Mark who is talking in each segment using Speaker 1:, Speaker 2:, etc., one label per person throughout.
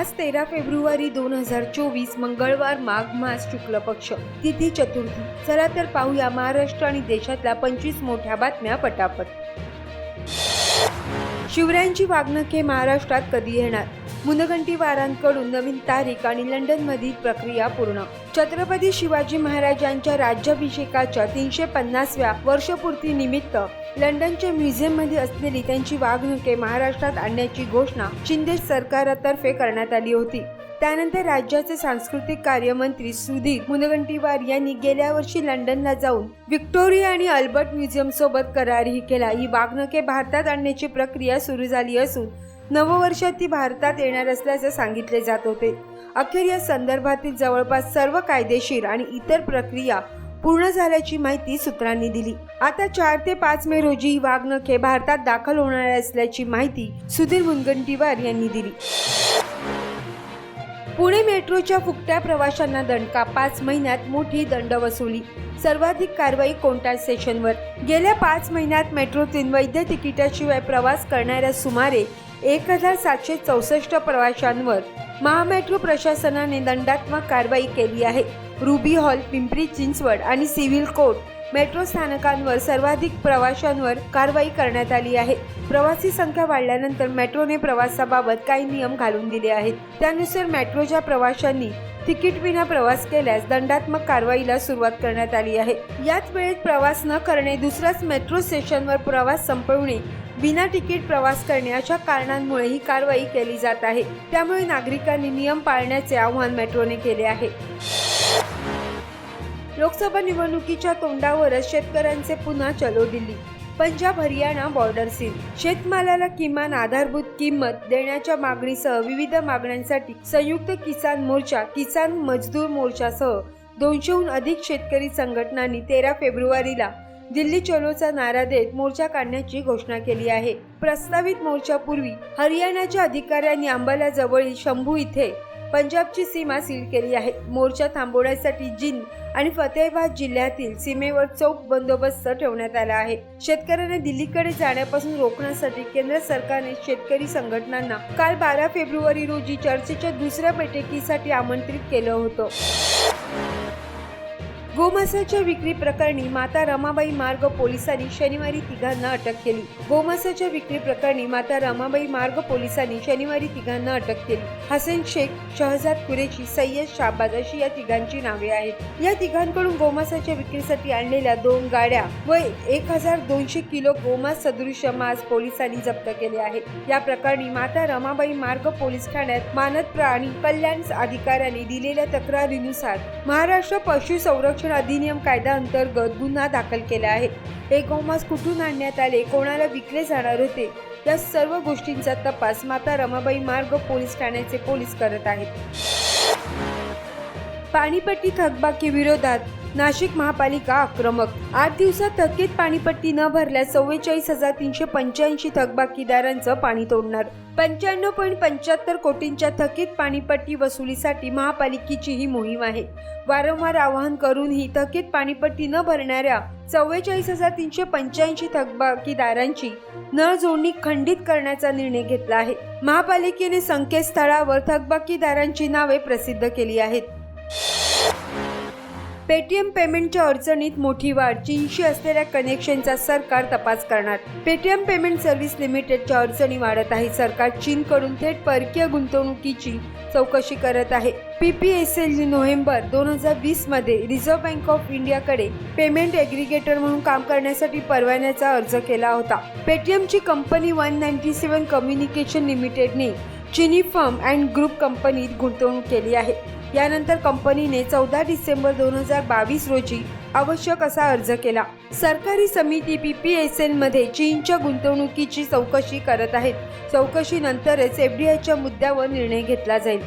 Speaker 1: आज तेरा फेब्रुवारी दोन हजार चोवीस मंगळवार माघ मास शुक्ल पक्ष तिथी चतुर्थी. चला तर पाहूया महाराष्ट्र आणि देशातल्या पंचवीस मोठ्या बातम्या पटापट. शिवरायांची वागणुके महाराष्ट्रात कधी येणार? मुनगंटीवारांकडून नवीन तारीख आणि लंडनमधील प्रक्रिया पूर्ण. छत्रपती शिवाजी महाराजांच्या राज्याभिषेकाच्या तीनशे पन्नासव्या वर्षपूर्ती निमित्त लंडनच्या म्युझियममध्ये असलेली त्यांची वागणुके महाराष्ट्रात आणण्याची घोषणा शिंदे सरकारतर्फे करण्यात आली होती. त्यानंतर राज्याचे सांस्कृतिक कार्यमंत्री सुधीर मुनगंटीवार यांनी गेल्या वर्षी लंडनला जाऊन व्हिक्टोरिया आणि अल्बर्ट म्युझियम सोबत करारही केला. ही वागणुके भारतात आणण्याची प्रक्रिया सुरू झाली असून नववर्षात ती भारतात येणार असल्याचे सांगितले जात होते. अखेर या संदर्भातील जवळपास सर्व कायदेशीर आणि इतर प्रक्रिया पूर्ण झाल्याची माहिती सूत्रांनी दिली. आता चार ते पाच मे रोजी ही वागणुके भारतात दाखल होणार असल्याची माहिती सुधीर मुनगंटीवार यांनी दिली. पुणे मेट्रोच्या फुकट्या प्रवाशांना दणका पाच महिन्यात मोठी दंड वसुली. सर्वाधिक कारवाई कोणत्या स्टेशनवर. गेल्या पाच महिन्यात मेट्रोतून वैध तिकिटाशिवाय प्रवास करणाऱ्या सुमारे एक हजार सातशे चौसष्ट प्रवाशांवर महामेट्रो प्रशासनाने दंडात्मक कारवाई केली आहे. रुबी हॉल पिंपरी चिंचवड आणि सिव्हिल कोर्ट मेट्रो स्थानकांवर सर्वाधिक प्रवाशांवर कारवाई करण्यात आली आहे. प्रवासी संख्या वाढल्यानंतर मेट्रोने प्रवासाबाबत काही नियम घालून दिले आहेत. त्यानुसार मेट्रोच्या प्रवाशांनी तिकीट विना प्रवास केल्यास दंडात्मक कारवाईला सुरुवात करण्यात आली आहे. याच वेळेत प्रवास न करणे दुसऱ्याच मेट्रो स्टेशनवर प्रवास संपवणे बिना तिकीट प्रवास करणे अशा कारणांमुळे ही कारवाई केली जात आहे. त्यामुळे नागरिकांनी नियम पाळण्याचे आव्हान मेट्रोने केले आहे. लोकसभा निवडणुकीच्या तोंडावरच शेतकऱ्यांचे पुन्हा चलो दिल्ली. पंजाब हरियाणा बॉर्डर सील शेतमालाला किमान आधारभूत किंमत देण्याच्या मागणीसह विविध मागण्यांसाठी संयुक्त किसान मोर्चा किसान मजदूर मोर्चासह दोनशेहून अधिक शेतकरी संघटनांनी तेरा फेब्रुवारीला दिल्ली चलोचा नारा देत मोर्चा काढण्याची घोषणा केली आहे. प्रस्तावित मोर्चापूर्वी हरियाणाच्या अधिकाऱ्यांनी अंबाला जवळील शंभू इथे पंजाबची सीमा सील केली आहे. मोर्चा थांबवण्यासाठी जिंद आणि फतेहाबाद जिल्ह्यातील सीमेवर चौक बंदोबस्त ठेवण्यात आला आहे. शेतकऱ्यांना दिल्लीकडे जाण्यापासून रोखण्यासाठी केंद्र सरकारने शेतकरी संघटनांना काल बारा फेब्रुवारी रोजी चर्चेच्या दुसऱ्या बैठकीसाठी आमंत्रित केलं होतं. गोमासाच्या विक्री प्रकरणी माता रमाबाई मार्ग पोलिसांनी शनिवारी तिघांना अटक केली. गोमासाच्या विक्री प्रकरणी माता रमाबाई मार्ग पोलिसांनी शनिवारी तिघांना अटक केली. हसन शेख शहजाद कुरेशी सय्यद शाबाद अशी या तिघांची नावे आहेत. या तिघांकडून गोमासाच्या विक्रीसाठी आणलेल्या दोन गाड्या व एक हजार दोनशे किलो गोमांस सदृश मांस पोलिसांनी जप्त केले आहे या प्रकरणी माता रमाबाई मार्ग पोलीस ठाण्यात मानद प्राणी कल्याण अधिकाऱ्यांनी दिलेल्या तक्रारीनुसार महाराष्ट्र पशु संरक्षण अधिनियम कायदा अंतर्गत गुन्हा दाखल केला आहे. हे गोमांस कुठून आणण्यात आले? कोणाला विकले जाणार होते? या सर्व गोष्टींचा तपास माता रमाबाई मार्ग पोलीस ठाण्याचे पोलीस करत आहेत. पाणीपट्टी थकबाकी विरोधात नाशिक महापालिका आक्रमक. आठ दिवसात थकीत पाणीपट्टी न भरल्यास चव्वेचाळीस हजार तीनशे पंच्याऐंशी थकबाकीदारांचं पाणी तोडणार. पंच्याण्णव पॉईंट पंच्याहत्तर कोटींच्या थकीत पाणीपट्टी वसुलीसाठी महापालिकेची ही मोहीम आहे. वारंवार आवाहन करूनही थकीत पाणीपट्टी न भरणाऱ्या चव्वेचाळीस हजार तीनशे पंच्याऐंशी थकबाकीदारांची नळ जोडणी खंडित करण्याचा निर्णय घेतला आहे. महापालिकेने संकेतस्थळावर थकबाकीदारांची नावे प्रसिद्ध केली आहेत. पेटीएम पेमेंटच्या अडचणीत मोठी वाढ चीनशी असलेल्या कनेक्शनचा सरकार तपास करणार. पेटीएम पेमेंट सर्व्हिस लिमिटेडच्या अडचणी वाढत आहे सरकार चीनकडून थेट परकीय गुंतवणुकीची चौकशी करत आहे. पीपीएसएल नोव्हेंबर दोन हजार वीसमध्ये रिझर्व्ह बँक ऑफ इंडियाकडे पेमेंट एग्रिगेटर म्हणून काम करण्यासाठी परवान्याचा अर्ज केला होता. पेटीएमची company one ninety seven communication लिमिटेडने चिनी फर्म अँड ग्रुप कंपनीत गुंतवणूक केली आहे. यानंतर कंपनीने चौदा डिसेंबर दोन हजार बावीस रोजी आवश्यक असा अर्ज केला. सरकारी समिती पी पी एस एलमध्ये चीनच्या गुंतवणुकीची चौकशी करत आहेत. चौकशीनंतरच एफ डी आयच्या मुद्द्यावर निर्णय घेतला जाईल.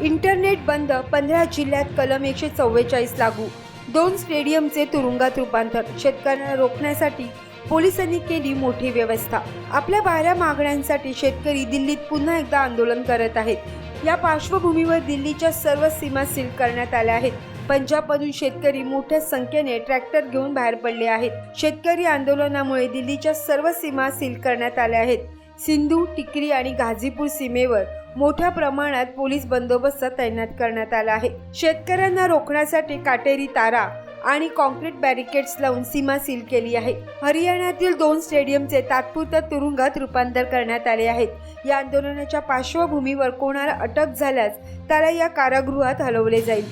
Speaker 1: इंटरनेट बंद पंधरा जिल्ह्यात कलम एकशे चव्वेचाळीस लागू. दोन स्टेडियमचे तुरुंगात रूपांतर शेतकऱ्यांना रोखण्यासाठी पोलिसांनी केली मोठी व्यवस्था. आपल्या बाऱ्या मागण्यांसाठी शेतकरी दिल्लीत पुन्हा एकदा आंदोलन करत आहेत. या पार्श्वभूमीवर दिल्लीच्या सर्व सीमा सील करण्यात आल्या आहेत. पंजाबमधून शेतकरी मोठ्या संख्येने ट्रॅक्टर घेऊन बाहेर पडले आहेत. शेतकरी आंदोलनामुळे दिल्लीच्या सर्व सीमा सील करण्यात आल्या आहेत. सिंधू टिकरी आणि गाझीपूर सीमेवर मोठ्या प्रमाणात पोलीस बंदोबस्त तैनात करण्यात आला आहे. शेतकऱ्यांना रोखण्यासाठी काटेरी तारा आणि कॉन्क्रीट बॅरिकेड्स लावून सीमा सील केली आहे. हरियाणातील दोन स्टेडियमचे तात्पुरत्या तुरुंगात रूपांतर करण्यात आले आहेत. या आंदोलनाच्या पार्श्वभूमीवर कोणाला अटक झाल्यास त्याला या कारागृहात हलवले जाईल.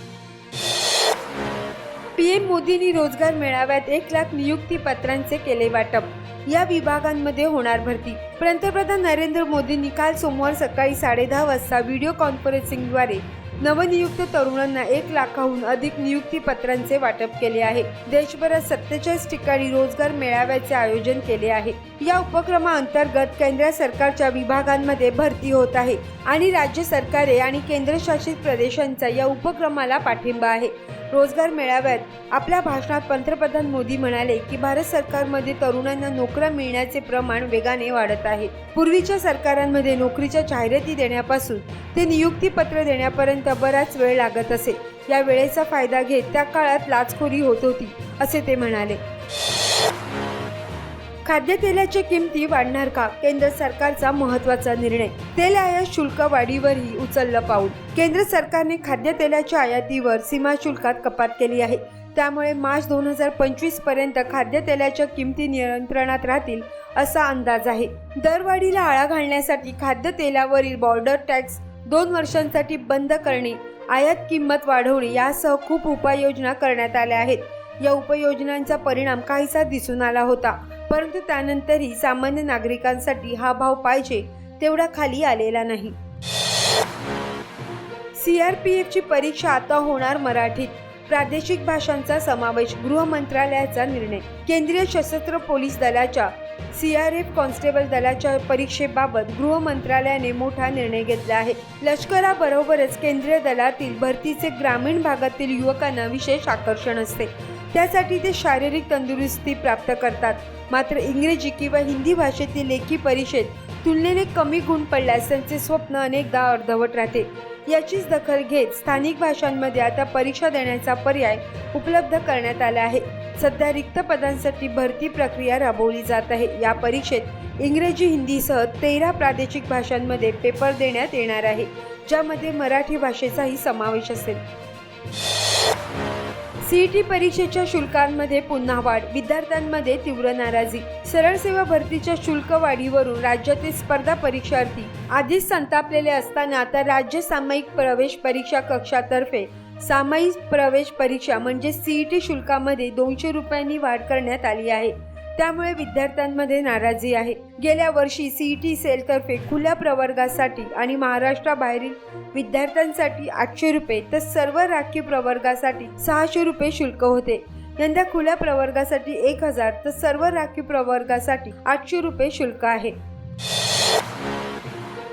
Speaker 1: पीएम मोदींनी रोजगार मेळाव्यात एक लाख नियुक्ती पत्रांचे केले वाटप. या विभागांमध्ये होणार भरती. पंतप्रधान नरेंद्र मोदींनी काल सोमवार सकाळी साडेदहा वाजता व्हिडिओ कॉन्फरन्सिंगद्वारे नवनियुक्त तरुणांना एक लाखाहून अधिक नियुक्ती पत्रांचे वाटप केले आहे. देशभरात सत्तेचाळीस ठिकाणी रोजगार मेळाव्याचे आयोजन केले आहे. या उपक्रमाअंतर्गत केंद्र सरकारच्या विभागांमध्ये भरती होत आहे आणि राज्य सरकारे आणि केंद्रशासित प्रदेशांचा या उपक्रमाला पाठिंबा आहे. रोजगार मेळाव्यात आपल्या भाषणात पंतप्रधान मोदी म्हणाले की भारत सरकारमध्ये तरुणांना नोकऱ्या मिळण्याचे प्रमाण वेगाने वाढत आहे. पूर्वीच्या सरकारांमध्ये नोकरीच्या जाहिराती देण्यापासून ते नियुक्तीपत्र देण्यापर्यंत बराच वेळ लागत असे. या वेळेचा फायदा घेत त्या काळात लाचखोरी होत होती असे ते म्हणाले. खाद्यतेलाच्या किमती वाढणार का? केंद्र सरकारचा महत्त्वाचा निर्णय. तेल आयात शुल्क वाढीवरही उचललं पाऊल. केंद्र सरकारने खाद्यतेलाच्या आयातीवर सीमा शुल्कात कपात केली आहे. त्यामुळे मार्च दोन हजार पंचवीसपर्यंत खाद्यतेलाच्या किमती नियंत्रणात राहतील असा अंदाज आहे. दरवाढीला आळा घालण्यासाठी खाद्यतेलावरील बॉर्डर टॅक्स दोन वर्षांसाठी बंद करणे आयात किंमत वाढवणे यासह खूप उपाययोजना करण्यात आल्या आहेत. या उपाययोजनांचा परिणाम काहीसा दिसून आला होता. परंतु त्यानंतरही सामान्य नागरिकांसाठी हा भाव पाहिजे तेवढा खाली आलेला नाही. सीआरपीएफची परीक्षा आता होणार मराठीत. प्रादेशिक भाषांचा समावेश गृह मंत्रालयाचा निर्णय. केंद्रीय सशस्त्र पोलीस दलाच्या सीआरएफ कॉन्स्टेबल दलाच्या परीक्षेबाबत गृह मंत्रालयाने मोठा निर्णय घेतला आहे. लष्कराबरोबरच केंद्रीय दलातील भरतीचे ग्रामीण भागातील युवकांना विशेष आकर्षण असते. त्यासाठी ते शारीरिक तंदुरुस्ती प्राप्त करतात. मात्र इंग्रजी किंवा हिंदी भाषेतील लेखी परीक्षेत तुलनेने कमी गुण पडल्यास त्यांचे स्वप्न अनेकदा अर्धवट राहते. याचीच दखल घेत स्थानिक भाषांमध्ये आता परीक्षा देण्याचा पर्याय उपलब्ध करण्यात आला आहे. सध्या रिक्त पदांसाठी भरती प्रक्रिया राबवली जात आहे. या परीक्षेत इंग्रजी हिंदीसह तेरा प्रादेशिक भाषांमध्ये पेपर देण्यात येणार आहे ज्यामध्ये मराठी भाषेचाही समावेश असेल. सीईटी परीक्षेच्या शुल्कांमध्ये पुन्हा वाढ. विद्यार्थ्यांमध्ये तीव्र नाराजी. सरळ सेवा भरतीच्या शुल्क वाढीवरून राज्यातील स्पर्धा परीक्षार्थी आधीच संतापलेले असताना आता राज्य सामायिक प्रवेश परीक्षा कक्षातर्फे सामायिक प्रवेश परीक्षा म्हणजे सीईटी शुल्कामध्ये दोनशे रुपयांनी वाढ करण्यात आली आहे. त्यामुळे विद्यार्थ्यांमध्ये नाराजी आहे. गेल्या वर्षी सीईटी सेलतर्फे खुल्या प्रवर्गासाठी आणि महाराष्ट्राबाहेरील विद्यार्थ्यांसाठी आठशे रुपये तर सर्व राखीव प्रवर्गासाठी सहाशे रुपये शुल्क होते. यंदा खुल्या प्रवर्गासाठी एक हजार तर सर्व राखीव प्रवर्गासाठी आठशे रुपये शुल्क आहे.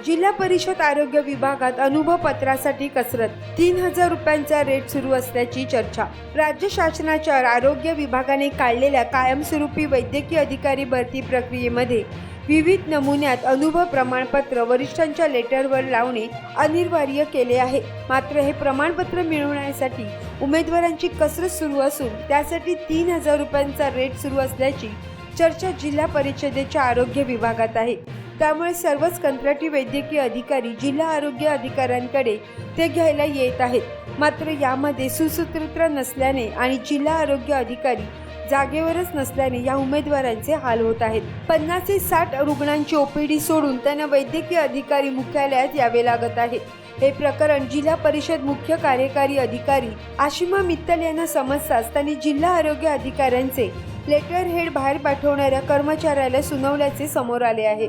Speaker 1: जिल्हा परिषद आरोग्य विभागात अनुभव पत्रासाठी कसरत. तीन हजार रुपयांचा रेट सुरू असल्याची चर्चा. राज्य शासनाच्या आरोग्य विभागाने काढलेल्या कायमस्वरूपी वैद्यकीय अधिकारी भरती प्रक्रियेमध्ये विविध नमुन्यात अनुभव प्रमाणपत्र वरिष्ठांच्या लेटरवर लावणे अनिवार्य केले आहे. मात्र हे प्रमाणपत्र मिळवण्यासाठी उमेदवारांची कसरत सुरू असून त्यासाठी तीन हजार रुपयांचा रेट सुरू असल्याची चर्चा जिल्हा परिषदेच्या आरोग्य विभागात आहे. त्यामुळे सर्वच कंत्राटी वैद्यकीय अधिकारी जिल्हा आरोग्य अधिकाऱ्यांकडे ते घ्यायला येत आहेत. मात्र यामध्ये सुसूत्रता नसल्याने आणि जिल्हा आरोग्य अधिकारी जागेवरच नसल्याने या उमेदवारांचे हाल होत आहेत. पन्नास ते साठ रुग्णांची ओपीडी सोडून त्यांना वैद्यकीय अधिकारी मुख्यालयात यावे लागत आहे हे प्रकरण जिल्हा परिषद मुख्य कार्यकारी अधिकारी आशिमा मित्तल यांना समजताच त्यांनी जिल्हा आरोग्य अधिकाऱ्यांचे लेटर हेड बाहेर पाठवणाऱ्या कर्मचाऱ्याला सुनावल्याचे समोर आले आहे.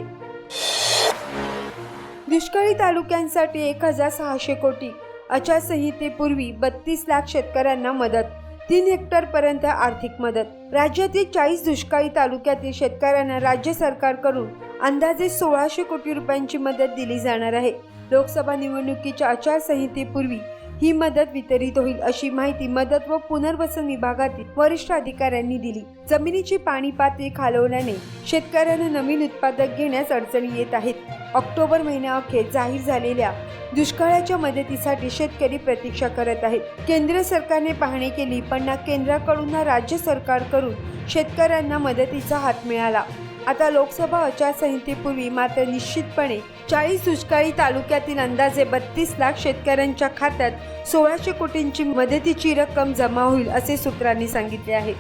Speaker 1: दुष्काळी तालुक्यांसाठी एक हजार सहाशे कोटी. आचारसंहितेपूर्वी बत्तीस लाख शेतकऱ्यांना मदत. तीन हेक्टरपर्यंत आर्थिक मदत. राज्यातील चाळीस दुष्काळी तालुक्यातील शेतकऱ्यांना राज्य सरकारकडून अंदाजे सोळाशे कोटी रुपयांची मदत दिली जाणार आहे. लोकसभा निवडणुकीच्या आचारसंहितेपूर्वी ही मदत वितरित होईल अशी माहिती मदत व पुनर्वसन विभागातील वरिष्ठ अधिकाऱ्यांनी दिली. जमिनीची पाणी पातळी खालवल्याने शेतकऱ्यांना नवीन उत्पादक घेण्यास अडचणी येत आहेत. ऑक्टोबर महिन्याअखेर जाहीर झालेल्या दुष्काळाच्या मदतीसाठी शेतकरी प्रतीक्षा करत आहेत. केंद्र सरकारने पाहणी केली पण ना केंद्राकडून ना राज्य सरकारकडून शेतकऱ्यांना मदतीचा हात मिळाला. आता लोकसभा आचारसंहितेपूर्वी मात्र निश्चितपणे चाळीस दुष्काळी तालुक्यातील अंदाजे बत्तीस लाख शेतकऱ्यांच्या खात्यात सोळाशे कोटींची मदतीची रक्कम जमा होईल असे सूत्रांनी सांगितले आहे.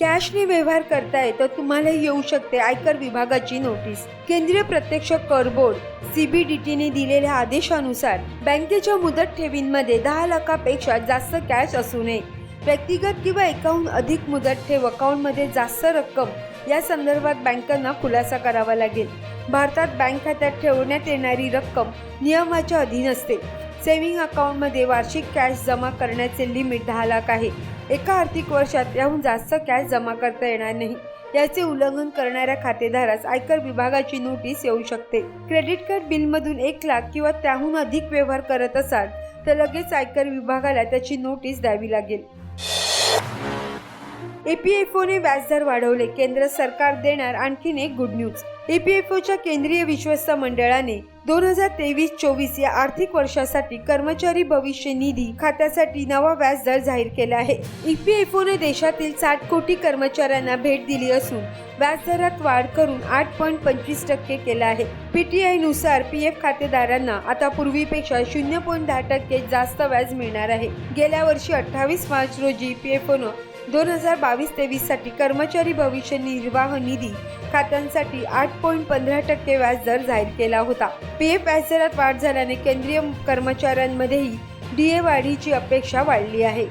Speaker 1: कॅशने व्यवहार करताय तर तुम्हाला येऊ शकते आयकर विभागाची नोटीस. केंद्रीय प्रत्यक्ष कर बोर्ड सीबीडीटीने दिलेल्या आदेशानुसार बँकेच्या मुदत ठेवींमध्ये दहा लाखापेक्षा जास्त कॅश असू नये. व्यक्तिगत किंवा एकाहून अधिक मुदत ठेव अकाउंटमध्ये जास्त रक्कम या संदर्भात बँकांना खुलासा करावा लागेल. भारतात बँक खात्यात ठेवण्यात येणारी रक्कम नियमाच्या अधीन असते. सेव्हिंग अकाउंटमध्ये वार्षिक कॅश जमा करण्याचे लिमिट दहा लाख आहे. एका आर्थिक वर्षात याहून जास्त कॅश जमा करता येणार नाही. याचे उल्लंघन करणाऱ्या खातेदारास आयकर विभागाची नोटीस येऊ शकते. क्रेडिट कार्ड बिलमधून एक लाख किंवा त्याहून अधिक व्यवहार करत असाल तर लगेच आयकर विभागाला त्याची नोटीस द्यावी लागेल. ईपीएफओने व्याजदर वाढवले. केंद्र सरकार देणार आणखीन एक गुड न्यूज ईपीएफओच्या केंद्रीय विश्वस्त मंडळाने दोन हजार तेवीस चोवीस या आर्थिक वर्षासाठी कर्मचारी भविष्य निधी खात्यासाठी नवा व्याजदर जाहीर केला आहे. ईपीएफओने देशातील साठ कोटी कर्मचाऱ्यांना भेट दिली असून व्याजदरात वाढ करून आठ पॉईंट पंचवीस टक्के केला आहे. पीटीआयनुसार पी एफ खातेदारांना आता पूर्वीपेक्षा शून्य पॉईंट दहा टक्के जास्त व्याज मिळणार आहे. गेल्या वर्षी अठ्ठावीस मार्च रोजी पीएफओनं दोन हजार बावीस तेवीससाठी कर्मचारी भविष्य निर्वाह निधी खात्यांसाठी आठ पॉईंट पंधरा टक्के व्याजदर जाहीर केला होता. पी एफ व्याजदरात वाढ झाल्याने केंद्रीय कर्मचाऱ्यांमध्येही डीए वाढीची अपेक्षा वाढली आहे.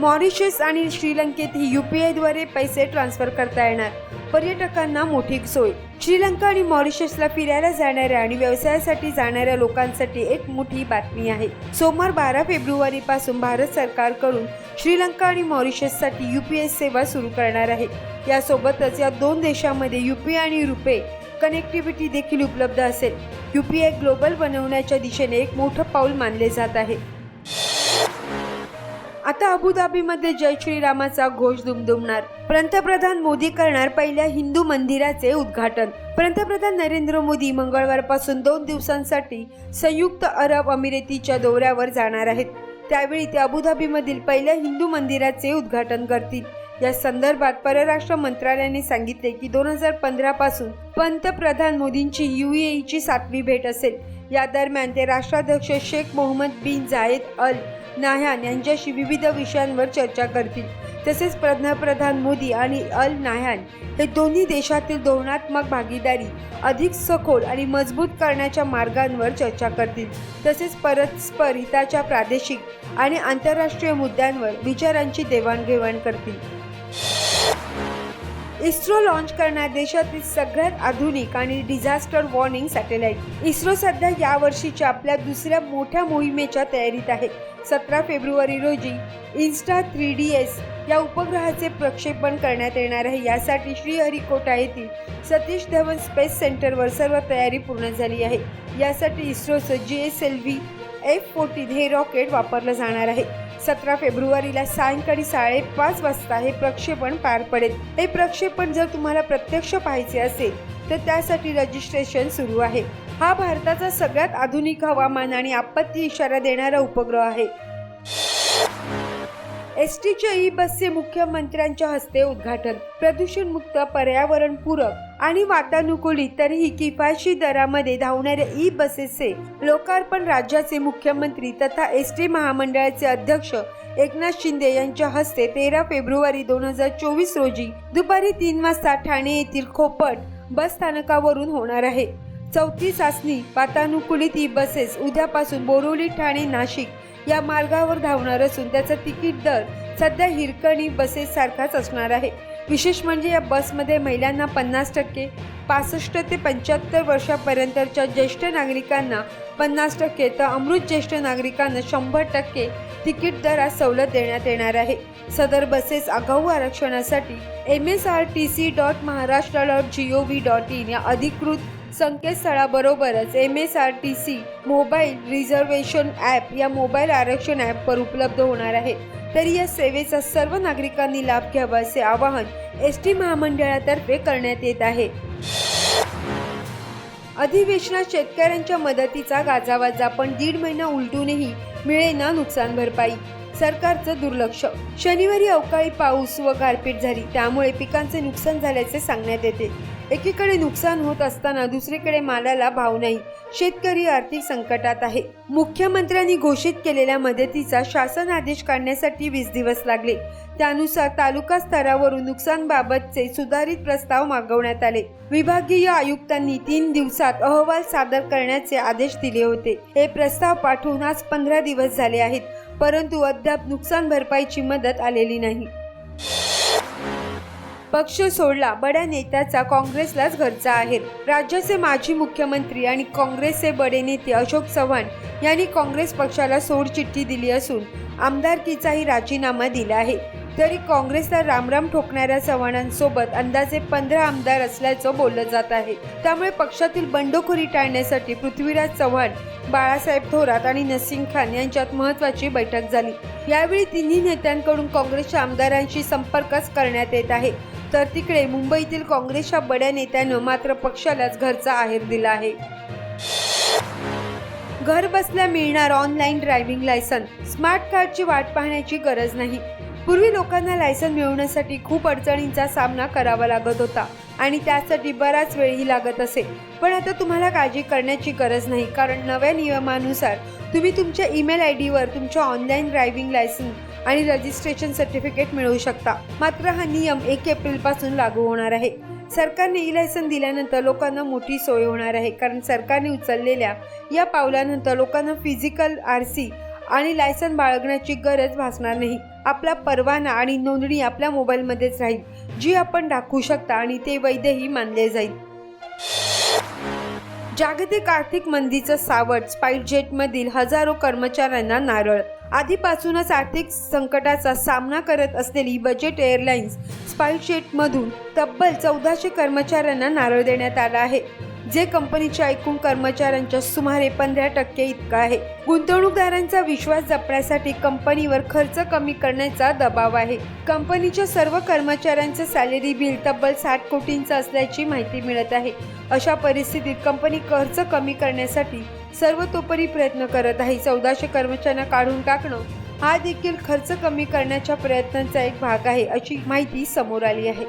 Speaker 1: मॉरिशस आणि श्रीलंकेतही युपीआयद्वारे पैसे ट्रान्स्फर करता येणार. पर्यटकांना मोठी सोय. श्रीलंका आणि मॉरिशसला फिरायला जाणाऱ्या आणि व्यवसायासाठी जाणाऱ्या लोकांसाठी एक मोठी बातमी आहे. सोमवार बारा फेब्रुवारी पासून भारत सरकारकडून श्रीलंका आणि मॉरिशससाठी यू पी एस सेवा सुरू करणार आहे. यासोबतच या दोन देशांमध्ये आय आणि रुपे कनेक्टिव्हिटी देखील उपलब्ध असेल. यू पी आय ग्लोबल बनवण्याच्या दिशेने एक मोठं पाऊल मानले जात आहे. आता अबुधाबीमध्ये जय श्रीरामाचा घोष दुमदुमणार. पंतप्रधान मोदी करणार पहिल्या हिंदू मंदिराचे उद्घाटन. पंतप्रधान नरेंद्र मोदी मंगळवारपासून दोन दिवसांसाठी संयुक्त अरब अमिरेतीच्या दौऱ्यावर जाणार आहेत. त्यावेळी ते अबुधाबीमधील पहिल्या हिंदू मंदिराचे उद्घाटन करतील. या संदर्भात परराष्ट्र मंत्रालयाने सांगितले की दोन हजार पंधरा पासून पंतप्रधान मोदींची युएईची सातवी भेट असेल. या दरम्यान ते राष्ट्राध्यक्ष शेख मोहम्मद बिन जायद अल नाह्यान यांच्याशी विविध विषयांवर चर्चा करतील. तसेच पंतप्रधान मोदी आणि अल नाह्यान हे दोन्ही देशातील धोरणात्मक भागीदारी अधिक सखोल आणि मजबूत करण्याच्या मार्गांवर चर्चा करतील. तसेच परस्पर हिताच्या प्रादेशिक आणि आंतरराष्ट्रीय मुद्द्यांवर विचारांची देवाणघेवाण करतील. इस्रो लॉन्च करणार देशातील सगळ्यात आधुनिक आणि डिझास्टर वॉर्निंग सॅटेलाइट इस्रो सध्या या वर्षीच्या आपल्या दुसऱ्या मोठ्या मोहिमेच्या तयारीत आहे. सतरा फेब्रुवारी रोजी इन्स्टा थ्री डी एस या उपग्रहाचे प्रक्षेपण करण्यात येणार आहे. यासाठी श्रीहरिकोटा येथील सतीश धवन स्पेस सेंटरवर सर्व तयारी पूर्ण झाली आहे. यासाठी इस्रोचं G S L V F fourteen हे रॉकेट वापरलं जाणार आहे. सतरा फेब्रुवारीला सायंकाळी साडेपाच वाजता हे प्रक्षेपण पार पडेल. हे प्रक्षेपण जर तुम्हाला प्रत्यक्ष पाहायचे असेल तर त्यासाठी रजिस्ट्रेशन सुरू आहे. हा भारताचा सगळ्यात आधुनिक हवामान आणि आपत्ती इशारा देणारा उपग्रह आहे. एस टीच्या ई बसचे मुख्यमंत्र्यांच्या हस्ते उद्घाटन. प्रदूषणमुक्त पर्यावरणपूरक आणि वातानुकूलित तरीही किफायशी दरामध्ये धावणाऱ्या ई बसेसचे लोकार्पण राज्याचे मुख्यमंत्री तथा एस टी महामंडळाचे अध्यक्ष एकनाथ शिंदे यांच्या हस्ते तेरा फेब्रुवारी दोन हजार चोवीस रोजी दुपारी तीन वाजता ठाणे येथील खोपट बस स्थानकावरून होणार आहे. चौथी चाचणी वातानुकूलित ई बसेस उद्यापासून बोरिवली ठाणे नाशिक या मार्गावर धावणार असून त्याचा तिकीट दर सध्या हिरकणी बसेस सारखाच असणार आहे. विशेष म्हणजे या बसमध्ये महिलांना पन्नास टक्के पासष्ट ते पंच्याहत्तर वर्षापर्यंतच्या ज्येष्ठ नागरिकांना पन्नास टक्के तर अमृत ज्येष्ठ नागरिकांना शंभर टक्के तिकीट दरात सवलत देण्यात येणार आहे. सदर बसेस आगाऊ आरक्षणासाठी M S R T C dot Maharashtra dot G O V dot in या अधिकृत संकेतस्थळाबरोबरच M S R T C mobile reservation app या मोबाईल आरक्षण ॲपवर उपलब्ध होणार आहे. तरी या सेवेचा सर्व नागरिकांनी लाभ घ्यावा असे आवाहन एस टी महामंडळातर्फे करण्यात येत आहे. अधिवेशनात शेतकऱ्यांच्या मदतीचा गाजावाजा पण दीड महिना उलटूनही मिळेना नुकसान भरपाई. सरकारचं दुर्लक्ष. शनिवारी अवकाळी पाऊस व गारपीट झाली. त्यामुळे पिकांचे नुकसान झाल्याचे सांगण्यात येते. एकीकडे नुकसान होत असताना दुसरीकडे मालाला भाव नाही. शेतकरी आर्थिक संकटात आहे. मुख्यमंत्र्यांनी घोषित केलेल्या मदतीचा शासन आदेश काढण्यासाठी वीस दिवस लागले. त्यानुसार तालुका स्तरावरून नुकसानबाबतचे सुधारित प्रस्ताव मागवण्यात आले. विभागीय आयुक्तांनी तीन दिवसात अहवाल सादर करण्याचे आदेश दिले होते. हे प्रस्ताव पाठवून आज पंधरा दिवस झाले आहेत. परंतु अद्याप नुकसान भरपाईची मदत आलेली नाही. पक्ष सोडला. बड्या नेत्याचा काँग्रेसलाच घरचा आहे. राज्याचे माजी मुख्यमंत्री आणि काँग्रेसचे बडे नेते अशोक चव्हाण यांनी काँग्रेस पक्षाला सोडचिठ्ठी दिली असून आमदारकीचाही राजीनामा दिला आहे. तरी काँग्रेसला रामराम ठोकणाऱ्या चव्हाणांसोबत अंदाजे पंधरा आमदार असल्याचं बोललं जात आहे. त्यामुळे पक्षातील बंडखोरी टाळण्यासाठी पृथ्वीराज चव्हाण बाळासाहेब थोरात आणि नसीम खान यांच्यात महत्वाची बैठक झाली. यावेळी तिन्ही नेत्यांकडून काँग्रेसच्या आमदारांशी संपर्कच करण्यात येत आहे. तर तिकडे मुंबईतील काँग्रेसच्या बड्या नेत्यानं मात्र पक्षालाच घरचा आहेर दिला आहे. घर बसल्या मिळणार ऑनलाईन ड्रायव्हिंग लायसन. स्मार्ट कार्डची वाट पाहण्याची गरज नाही. पूर्वी लोकांना लायसन मिळवण्यासाठी खूप अडचणींचा सामना करावा लागत होता आणि त्यासाठी बराच वेळही लागत असे. पण आता तुम्हाला काळजी करण्याची गरज नाही कारण नव्या नियमानुसार तुम्ही तुमच्या ईमेल आय डीवर तुमच्या ऑनलाईन ड्रायव्हिंग लायसन आणि रजिस्ट्रेशन सर्टिफिकेट मिळवू शकता. मात्र हा नियम एक एप्रिलपासून लागू होणार आहे. सरकारने ई लायसन दिल्यानंतर लोकांना मोठी सोय होणार आहे कारण सरकारने उचललेल्या या पावलानंतर लोकांना फिजिकल आर सी आणि लायसन बाळगण्याची गरज भासणार नाही. आपला परवाना आणि नोंदणी आपल्या मोबाईलमध्येच राहील जी आपण दाखवू शकता आणि ते वैधही मानले जाईल. जागतिक आर्थिक मंदीचं सावट स्पाईस जेटमधील हजारो कर्मचाऱ्यांना नारळ. आधीपासूनच आर्थिक संकटाचा सामना करत असलेली बजेट एअरलाइन्स स्पाईस जेटमधून तब्बल चौदाशे कर्मचाऱ्यांना नारळ देण्यात आला आहे. जे कंपनीच्या एकूण कर्मचाऱ्यांच्या सुमारे पंधरा टक्के इतका आहे. गुंतवणूकदारांचा विश्वास जपण्यासाठी कंपनीवर खर्च कमी करण्याचा दबाव आहे. कंपनीच्या सर्व कर्मचाऱ्यांचं सॅलरी बिल तब्बल साठ कोटींचं असल्याची माहिती मिळत आहे. अशा परिस्थितीत कंपनी खर्च कमी करण्यासाठी सर्वतोपरी प्रयत्न करत आहे. चौदाशे कर्मचाऱ्यांना काढून टाकणं हा देखील खर्च कमी करण्याच्या प्रयत्नांचा एक भाग आहे अशी माहिती समोर आली आहे.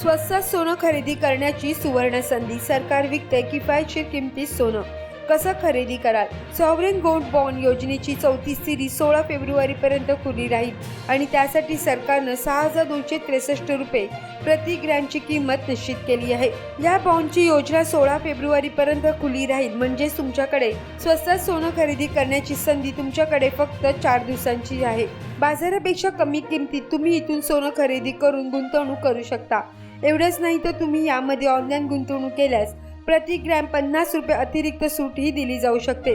Speaker 1: स्वस्तात सोनं खरेदी करण्याची सुवर्ण संधी सरकार विकते किफायतशीर किमतीत सोनं. कसं खरेदी कराल? सॉव्हरेन गोल्ड बॉन्ड योजनेची चौथी सिरीज सोळा फेब्रुवारीपर्यंत खुली राहील आणि त्यासाठी सरकारनं सहा हजार दोनशे त्रेसष्ट रुपये प्रति ग्रॅमची किंमत निश्चित केली आहे. या बॉन्डची योजना सोळा फेब्रुवारीपर्यंत खुली राहील. म्हणजेच तुमच्याकडे स्वस्तात सोनं खरेदी करण्याची संधी तुमच्याकडे फक्त चार दिवसांची आहे. बाजारापेक्षा कमी किमतीत तुम्ही इथून सोनं खरेदी करून गुंतवणूक करू शकता. एवढंच नाही तर तुम्ही यामध्ये ऑनलाईन गुंतवणूक केल्यास प्रति ग्रॅम पन्नास रुपये अतिरिक्त सूटही दिली जाऊ शकते.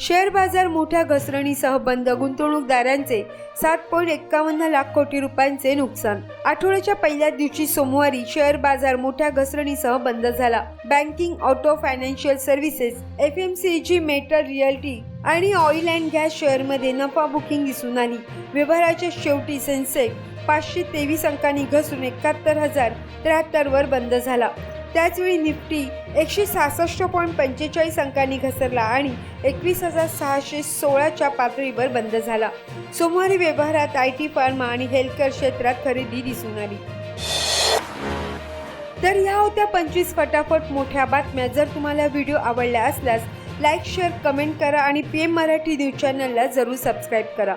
Speaker 1: शेअर बाजार मोठ्या घसरणीसह बंद. गुंतवणूकदारांचे सात पॉईंट एक्कावन्न लाख कोटी रुपयांचे नुकसान. आठवड्याच्या पहिल्या दिवशी सोमवारी शेअर बाजार मोठ्या घसरणीसह बंद झाला. Banking auto financial services F M C G metal realty आणि ऑइल अँड गॅस शेअरमध्ये नफा बुकिंग दिसून आली. व्यवहाराच्या शेवटी सेन्सेक्स पाचशे तेवीस अंकांनी घसरून एकाहत्तर हजार त्र्याहत्तरवर बंद झाला. त्याचवेळी निफ्टी एकशे सहासष्ट पॉईंट पंचेचाळीस अंकांनी घसरला आणि एकवीस हजार सहाशे सोळाच्या पातळीवर बंद झाला. सोमवारी व्यवहारात आय टी फार्मा आणि हेल्थकेअर क्षेत्रात खरेदी दिसून आली. तर ह्या होत्या पंचवीस फटाफट मोठ्या बातम्या. जर तुम्हाला व्हिडिओ आवडल्या असल्यास लाईक शेअर कमेंट करा आणि पी एम मराठी न्यूज चॅनलला जरूर सबस्क्राईब करा.